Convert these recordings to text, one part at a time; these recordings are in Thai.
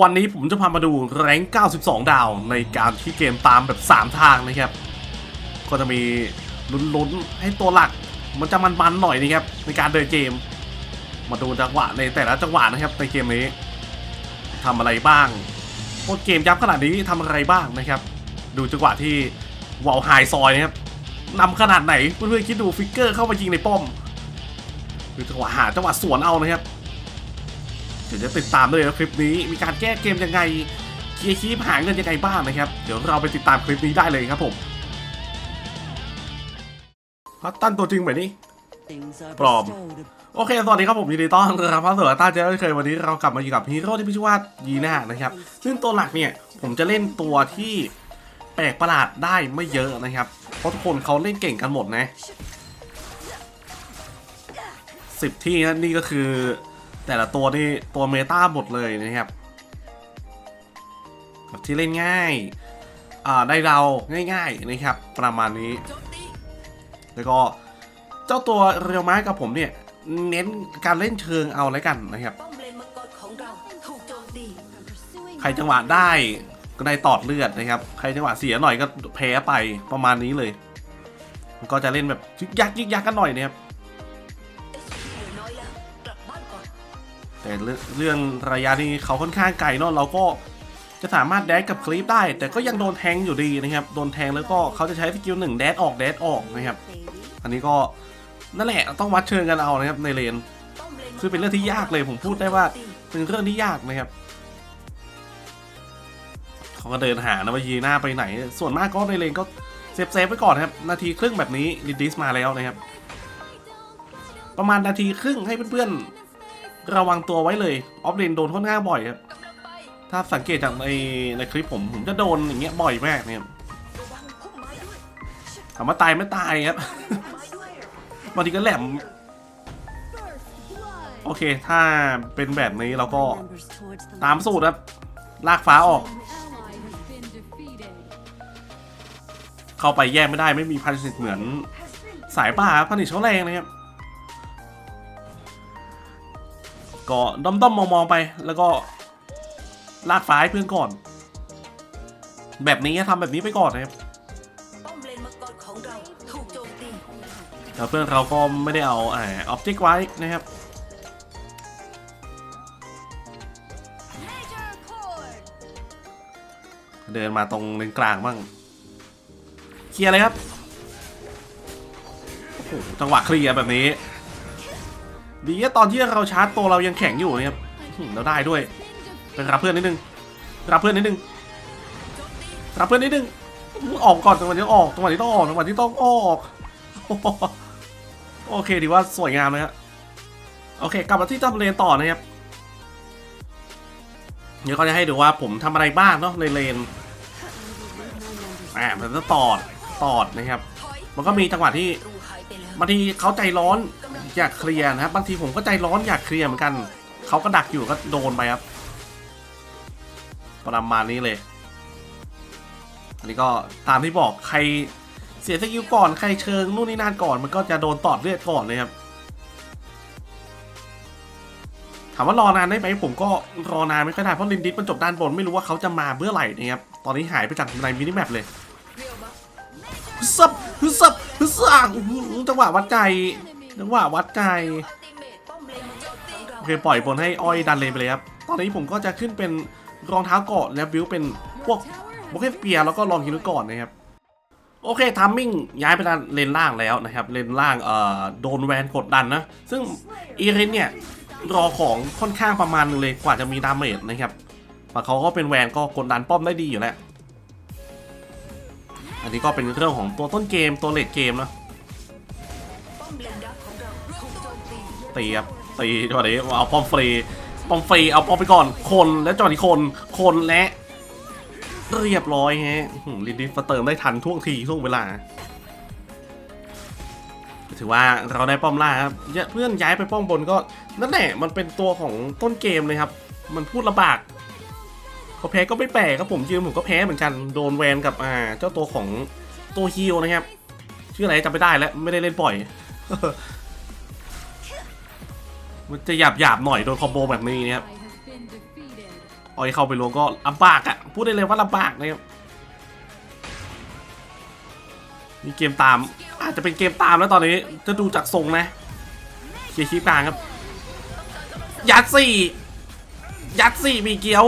วันนี้ผมจะพามาดูแรง92 ดาวในการที่เกมตามแบบ 3 ทางนะครับ ก็จะมีลุ้นๆ ให้ตัวหลักมันจะมันๆหน่อยนะครับ ในการเดินเกม มาดูจังหวะในแต่ละจังหวะนะครับในเกมนี้ทำอะไรบ้างต้นเกมยับขนาดนี้ทำอะไรบ้างนะครับ ดูจังหวะที่วอลไฮซอยนะครับนำขนาดไหนเพื่อนๆคิดดูฟิกเกอร์เข้ามายิงในป้อมดูจังหวะหาจังหวะสวนเอานะครับ เดี๋ยวจะติดตามด้วยนะคลิปนี้มีการแก้เกมยังไงเคลียร์คีปหาเงินยังไงบ้างนะครับ เดี๋ยวเราไปติดตามคลิปนี้ได้เลยครับผมพัตตันตัวจริงแบบนี้ปลอมโอเค สวัสดีครับผมยินดีต้อนรับเข้าสู่ต้าเจอร์เคยวันนี้เรากลับมาอยู่กับฮีโร่ที่มีชื่อว่ายีน่านะครับซึ่งตัวหลักเนี่ยผมจะเล่นตัวที่แปลกประหลาดได้ไม่เยอะนะครับ เพราะทุกคนเขาเล่นเก่งกันหมดนะสิบที่นะนี่ก็คือ แต่ละตัวนี่ตัวเมตาหมดเลยนะครับที่เล่นง่ายาได้เราง่ายๆนะครับ ประมาณนี้ แล้วก็เจ้าตัวเรียวไม้กับผมเนี่ย เน้นการเล่นเชิงเอาแล้วกันนะครับ ใครจังหวะได้ก็ได้ตอดเลือดนะครับ ใครจังหวะเสียหน่อยก็แพ้ไปประมาณนี้เลย มันก็จะเล่นแบบยึกยักยึกยักกันหน่อยนะครับ เรื่องเรื่องระยะนี้เขาค่อนข้างไกลเนาะเราก็จะสามารถแดดกับคลิปได้ แต่ก็ยังโดนแทงอยู่ดีนะครับ โดนแทงแล้วก็เขาจะใช้สกิลหนึ่งแดดออกแดดออกนะครับ อันนี้ก็นั่นแหละต้องวัดเชิงกันเอานะครับในเลน คือเป็นเรื่องที่ยากเลยผมพูดได้ว่าเป็นเรื่องที่ยากนะครับเขาก็เดินหานะว่ายีหน้าไปไหน ส่วนมากก็ในเลนก็เซฟเซฟไว้ก่อนครับ นาทีครึ่งแบบนี้ลิดิสมาแล้วนะครับ ประมาณนาทีครึ่งให้เพื่อนๆ ระวังตัวไว้เลยออฟเลนโดนค่อนข้างบ่อยครับกำลังไปถ้าสังเกตจากในในคลิปผมผมจะโดนอย่างเงี้ยบ่อยมากเนี่ยระวังพุ่มไม้ด้วยถามว่าตายไม่ตายครับพุ่มไม้ด้วยบางทีก็แหลม โอเค ถ้าเป็นแบบนี้เราก็ตามสูตรครับ ลากฟ้าออก เข้าไปแยกไม่ได้ไม่มีพันสิทธิ์เหมือนสายป่าพันธุ์เขาแรงนะครับ ก็ด้อมด้อมมองมองๆไป แล้วก็ลากฟ้าให้เพื่อนก่อน แบบนี้ทำแบบนี้ไปก่อนนะครับแล้วเพื่อนเราก็ไม่ได้เอาอ่าออบเจกต์ไว้นะครับเดินมาตรงเลนกลางบ้าง เคลียร์เลยครับ โอ้โห จังหวะเคลียร์แบบนี้ ดีตอนที่เราชาร์จตัวเรายังแข็งอยู่นะครับเราได้ด้วยไปรับเพื่อนนิดนึงรับเพื่อนนิดนึงรับเพื่อนนิดนึงออกก่อนจังหวะนี้ออกจังหวะนี้ต้องออกจังหวะนี้ต้องออกโอเคดีว่าสวยงามนะฮะโอเค กลับมาที่ตัเลนต่อนะครับเดี๋ยวก็จะให้ดูว่าผมทำอะไรบ้างเนาะในเลนอ่ามันจะตอดตอดนะครับ มันก็มีจังหวะที่บางทีเขาใจร้อน อยากเคลียร์นะครับบางทีผมก็ใจร้อนอยากเคลียร์เหมือนกันเขาก็ดักอยู่ก็โดนไปครับประมาณนี้เลย อันนี้ก็ตามที่บอกใครเสียสกิลก่อนใครเชิงนู่นนี่นั่นก่อน มันก็จะโดนตอดเลือดก่อนเลยครับถามว่ารอนานได้ไหมผมก็รอนานไม่ค่อยได้เพราะลินดิสมันจบด้านบนไม่รู้ว่าเขาจะมาเมื่อไหร่นะครับตอนนี้หายไปจากในมินิแมปเลยฮึซับฮึซับฮึซังจังหวะวัดใจ จังหวะวัดใจโอเคปล่อยบนให้อ้อยดันเลนไปเลยครับ ตอนนี้ผมก็จะขึ้นเป็นรองเท้าเกาะและบิวเป็นพวกโบเกสเปียร์แล้วก็ลองกินก่อนนะครับ โอเคทัมมิ่งย้ายไปด้านเลนล่างแล้วนะครับ เลนล่างเอ่อโดนแวนกดดันนะ ซึ่งอีเรนเนี่ยรอของค่อนข้างประมาณนึงเลยกว่าจะมีดาเมจนะครับแต่เขาก็เป็นแวนก็กดดันป้อมได้ดีอยู่แล้ว อันนี้ก็เป็นเรื่องของตัวต้นเกมตัวเลดเกมนะ ตีตีครับตีจังหวะนี้เอาป้อมฟรีป้อมฟรีเอาป้อมไปก่อนคนแล้วจังหวะนี้คนคนและเรียบร้อยฮะลินดิสเติมได้ทันท่วงทีท่วงเวลา ถือว่าเราได้ป้อมล่าครับเพื่อนย้ายไปป้อมบนก็นั่นแหละมันเป็นตัวของต้นเกมเลยครับ มันพูดลำบากพอแพ้ก็ไม่แปลกครับผมยืมผมก็แพ้เหมือนกันโดนแวนกับอ่า เจ้าตัวของตัวฮิลนะครับ ชื่ออะไรจำไม่ได้แล้วไม่ได้เล่นปล่อย มันจะหยาบหยาบๆหน่อยโดนคอมโบแบบนี้นะครับออยเข้าไปลงก็ลำบากอะพูดได้เลยว่าลำบากนะครับมีเกมตาม อาจจะเป็นเกมตามแล้วตอนนี้จะดูจากทรงนะเคลียร์คลิปกลางครับ ยัดสี่ยัดสี่มีเกี๊ยว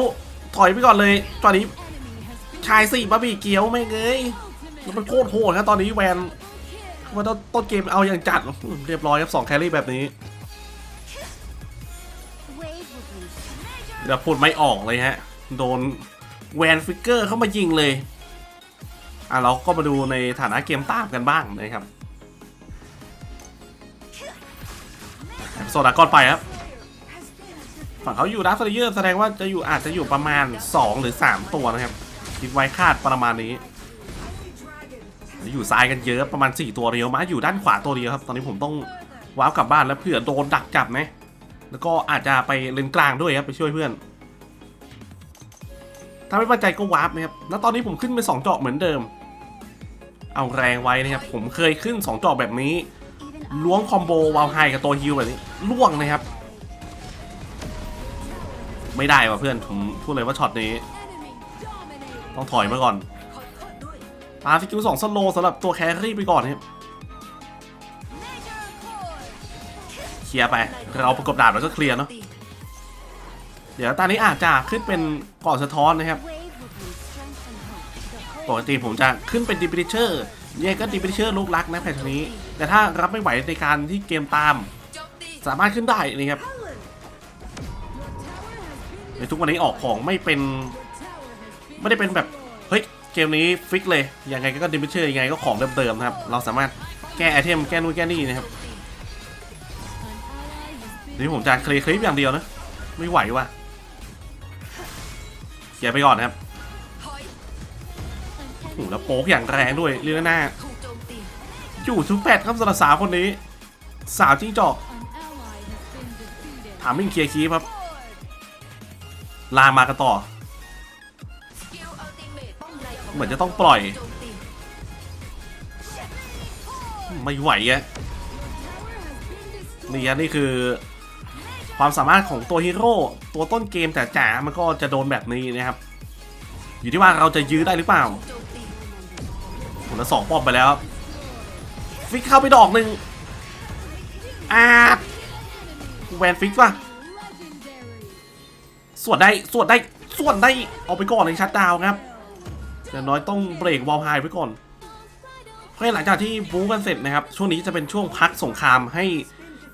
ถอยไปก่อนเลย ตอนนี้ชายสี่บะหมี่เกี๊ยวไม่เงยแล้วมันโคตรโหดครับตอนนี้แวนว่าต้นต้นเกมเอาอย่างจัดเรียบร้อยครับสองแครี่แบบนี้ เดี๋ยวพูดไม่ออกเลยฮะ โดนแวนฟิกเกอร์เข้ามายิงเลย อะเราก็มาดูในฐานะเกมตามกันบ้างนะครับโซดากอนไปครับ ฝั่งเขาอยู่ดัฟเฟอร์เยอร์แสดงว่าจะอยู่อาจจะอยู่ประมาณ 2 หรือ 3 ตัวนะครับคิดไว้คาดประมาณนี้อยู่ซ้ายกันเยอะประมาณ 4 ตัวเดียวมาอยู่ด้านขวาตัวเดียวครับ ตอนนี้ผมต้องว้าวกลับบ้านแล้วเผื่อโดนดักจับนะ แล้วก็อาจจะไปเลนกลางด้วยครับไปช่วยเพื่อน ถ้าไม่มั่นใจก็วาร์ปนะครับแล้วตอนนี้ผมขึ้นไปสองเจาะเหมือนเดิม เอาแรงไว้นะครับ ผมเคยขึ้นสองเจาะแบบนี้ล้วงคอมโบวาลไฮกับตัวฮิลแบบนี้ล่วงนะครับ ไม่ได้ว่ะเพื่อนผมพูดเลยว่าช็อตนี้ ต้องถอยมาก่อนขอโทษด้วยปาสกิลสองสโลสำหรับตัวแครี่ไปก่อนครับ ลียร์ไป เราประกบดาบแล้วก็เคลียร์เนาะเดี๋ยวตอนนี้อาจจะขึ้นเป็นก่อนสะท้อนนะครับปกติผมจะขึ้นเป็นดิปิเชอร์เนี่ยก็ดิปิเชอร์ลูกรักนะแพทนี้ แต่ถ้ารับไม่ไหวในการที่เกมตาม สามารถขึ้นได้นะครับในทุกวันนี้ออกของไม่เป็น ไม่ได้เป็นแบบ เฮ้ย เกมนี้ฟิกเลย ยังไงก็ดิปิเชอร์ยังไงก็ของเดิมๆนะครับ เราสามารถแก้ไอเทมแก้นู่นแก้นี่นะครับ นี่ผมจะเคลียร์คลิปอย่างเดียวนะ ไม่ไหวว่ะเคลียไปก่อนครับโอ้โหแล้วโป๊กอย่างแรงด้วยเรื่องหน้าอยู่ทุกแพทครับสำหรับสาวคนนี้ สาวจิ้งจอกถามมิ่งเคลียร์คีครับ ลามากันต่อ เหมือนจะต้องปล่อย ไม่ไหวอะนี่อะนี่คือ ความสามารถของตัวฮีโร่ตัวต้นเกมแต่จ๋ามันก็จะโดนแบบนี้นะครับ อยู่ที่ว่าเราจะยื้อได้หรือเปล่าผมละสองป้อมไปแล้วฟิกเข้าไปดอกหนึ่งอาแวนฟิกป่ะสวนได้สวนได้สวนได้เอาไปก่อนในชัดดาวน์ครับอย่างน้อยต้องเบรกวอลไฮไว้ก่อนเพราะหลังจากที่บู๊กันเสร็จนะครับ ช่วงนี้จะเป็นช่วงพักสงครามให้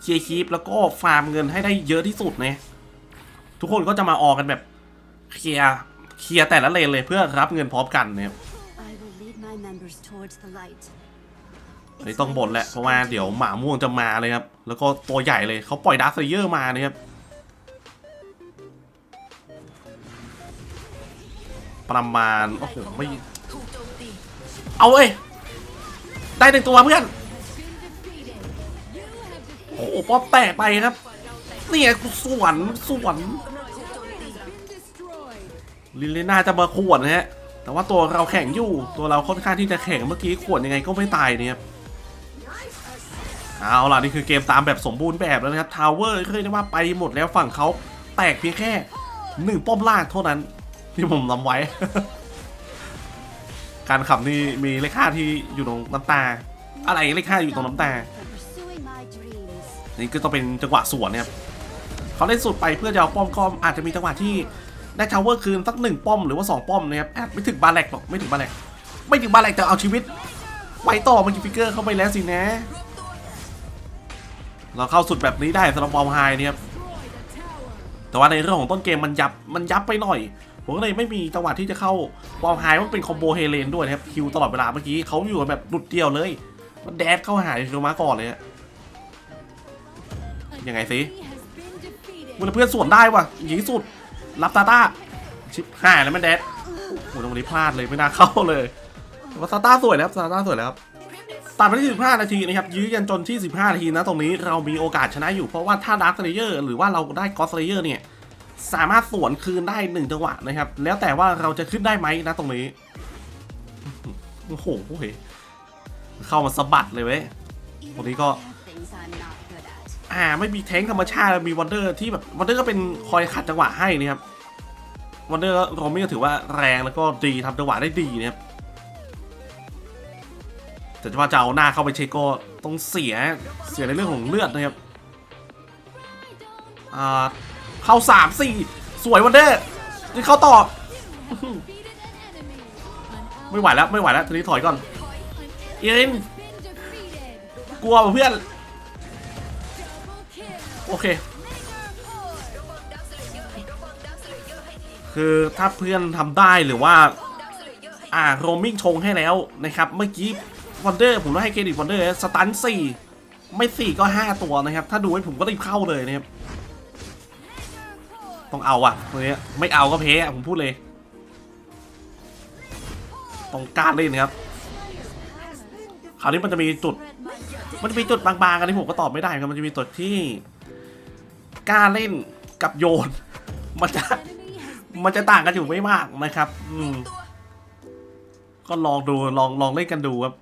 เคลียร์คีปแล้วก็ฟาร์มเงินให้ได้เยอะที่สุดนะทุกคนก็จะมาออกกันแบบเคลียร์เคลียร์แต่ละเลนเลยเพื่อรับเงินพร้อมกันนะครับ I will lead my members towards the light. อันนี้ต้องบ่นแหละเพราะว่าเดี๋ยวหมาม่วงจะมาเลยครับ แล้วก็ตัวใหญ่เลยเขาปล่อยดาร์คไซเยอร์มานะครับประมาณ โอ้โห ไม่ถูกโจมตีเอาเว้ย ได้หนึ่งตัวเพื่อน โอ้โหป๊อปแตกไปครับเนี่ยกูสวนสวนลินเลน่าจะมาขวนนะฮะแต่ว่าตัวเราแข็งอยู่ตัวเราค่อนข้างที่จะแข็งเมื่อกี้ขวนยังไงก็ไม่ตายเนี่ยเอาล่ะนี่คือเกมตามแบบสมบูรณ์แบบแล้วนะครับทาวเวอร์เรียกได้ว่าไปหมดแล้วฝั่งเขาแตกเพียงแค่หนึ่งป้อมล่างเท่านั้นที่ผมนำไว้ การขับนี่มีเลขค่าที่อยู่ตรงน้ำตา อะไรเลขค่าอยู่ตรงน้ำตา นี่ก็ต้องเป็นจังหวะสวนนะครับเขาเล่นสุดไปเพื่อจะเอาป้อมก็อาจจะมีจังหวะที่ได้ทาวเวอร์คืนสักหนึ่งป้อมหรือว่าสองป้อมนะครับอาจไม่ถึงบาแลกหรอกไม่ถึงบาแลกไม่ถึงบาแลกแต่เอาชีวิตไปต่อมันกิฟิกเกอร์เข้าไปแล้วสินะ เราเข้าสุดแบบนี้ได้สำหรับบอลไฮเนี่ยครับแต่ว่าในเรื่องของต้นเกมมันยับมันยับไปหน่อยผมก็เลยไม่มีจังหวะที่จะเข้าบอลไฮมันเป็นคอมโบเฮเลนด้วยนะครับคิวตลอดเวลาเมื่อกี้เขาอยู่แบบหลุดเดียวเลย มันแดดเข้าหาโรมาก่อนเลยฮะ ยังไงสิมื่อเพื่อนส่วนได้ว่ะยิงสุด รับตาตาชิปหายแล้วมันแดดโอ้โหตรงนี้พลาดเลยไม่น่าเข้าเลยแต่ว่าซาต้าสวยแล้วครับซาต้าสวยแล้วตัดไปที่ 15 นาทีนะครับ ยื้อกันจนที่ 15 นาทีนะ ตรงนี้เรามีโอกาสชนะอยู่ เพราะว่าถ้าดาร์คเลเยอร์หรือว่าเราได้กอสเลเยอร์เนี่ย สามารถสวนคืนได้หนึ่งจังหวะนะครับ แล้วแต่ว่าเราจะขึ้นได้ไหมนะตรงนี้ โอ้โหเข้ามาสะบัดเลยเว้ย Even Well, you I got- าไม่มีแท้งธรรมชาติมีวันเดอร์ที่แบบวันเดอร์ก็เป็นคอยขัดจังหวะให้นะครับวันเดอร์โรมิก็ถือว่าแรงแล้วก็ดีทำจังหวะได้ดีนะครับแต่ว่าจะเอาหน้าเข้าไปเช็คก็ต้องเสียเสียในเรื่องของเลือดนะครับอ่าเข้าสามสี่สวยวันเดอร์นี่เข้าต่อไม่ไหวแล้วไม่ไหวแล้วทีนี้ถอยก่อนเอินกลัวเพื่อน โอเค คือถ้าเพื่อนทำได้หรือว่า อ่าโรมิ่งชงให้แล้วนะครับ เมื่อกี้วันเดอร์ผมต้องให้เครดิตวันเดอร์สตันสี่ไม่สี่ก็ห้าตัวนะครับ ถ้าดูให้ผมก็รีบเข้าเลยนะครับ ต้องเอาอะตัวนี้ไม่เอาก็เพ้ผมพูดเลยต้องกล้ารเล่นครับคราวนี้มันจะมีจุด มันจะมีจุดบางๆกันที่ผมก็ตอบไม่ได้ครับ มันจะมีจุดที่ กล้าเล่นกับโยน มันจะมันจะต่างกันอยู่ไม่มากนะครับ อืม ก็ลองดูลองลองเล่นกันดูครับ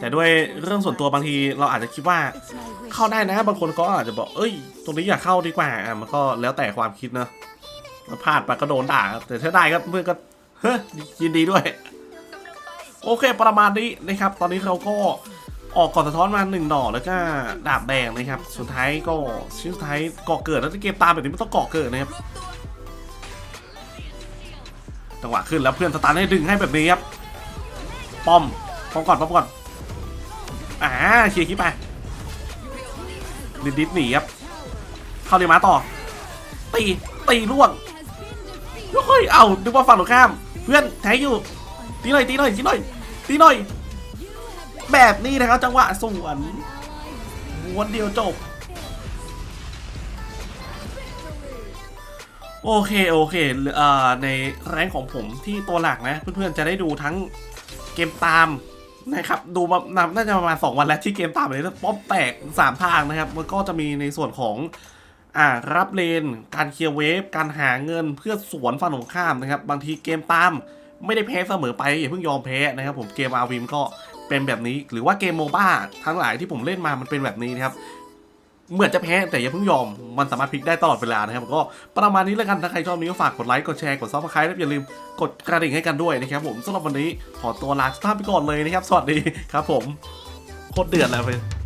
แต่ด้วยเรื่องส่วนตัวบางทีเราอาจจะคิดว่า เข้าได้นะ บางคนก็อาจจะบอก เอ้ย ตรงนี้อยากเข้าดีกว่าอะมันก็แล้วแต่ความคิดนะถ้าพลาดไปก็โดนด่าแต่ถ้าได้ก็เพื่อนก็เฮ้ยยินดีด้วย โอเคประมาณนี้นะครับ ตอนนี้เราก็ ออกก่อนสะท้อนมาหนึ่งดอกแล้วก็ดาบแดงนะครับ สุดท้ายก็ชิ้นสุดท้ายก่อเกิดแล้วที่เกมตามแบบนี้ไม่ต้องก่อเกิดนะครับจังหวะขึ้นแล้วเพื่อนสตาร์ให้ดึงให้แบบนี้ครับป้อมป้อมก่อนป้อมก่อนอ่าเคลียร์คิปไปดิดดิดหนีครับเข้าเรียมาต่อ ตีตีล่วงเฮ้ยเอ้านึกว่าฝั่งตรงข้าม เพื่อนแทงอยู่ตีหน่อยตีหน่อยตีหน่อยตีหน่อย แบบนี้นะครับจังหวะสวนม้วนเดียวจบ โอเค โอเคเอ่อในแรงของผมที่ตัวหลักนะ เพื่อนๆจะได้ดูทั้งเกมตามนะครับดูมานาน่าจะประมาณ2วันแล้วที่เกมตามแบบนี้แล้วป๊อปแตก 3 ทางนะครับ มันก็จะมีในส่วนของอ่ารับเลน การเคลียร์เวฟ การหาเงินเพื่อสวนฝั่งตรงข้ามนะครับ บางทีเกมตาม ไม่ได้แพ้เสมอไปอย่าเพิ่งยอมแพ้นะครับผมเกมอาวิมก็เป็นแบบนี้ หรือว่าเกมโมบ้าทั้งหลายที่ผมเล่นมามันเป็นแบบนี้นะครับเหมือนจะแพ้แต่อย่าเพิ่งยอมมันสามารถพลิกได้ตลอดเวลานะครับก็ประมาณนี้แล้วกันถ้าใครชอบนี้ก็ฝากกดไลค์กดแชร์กดซับสไครต์และอย่าลืมกดกระดิ่งให้กันด้วยนะครับผมสำหรับวันนี้ขอตัวลาทุกท่านไปก่อนเลยนะครับ สวัสดีครับ ผมโคตรเดือดเลย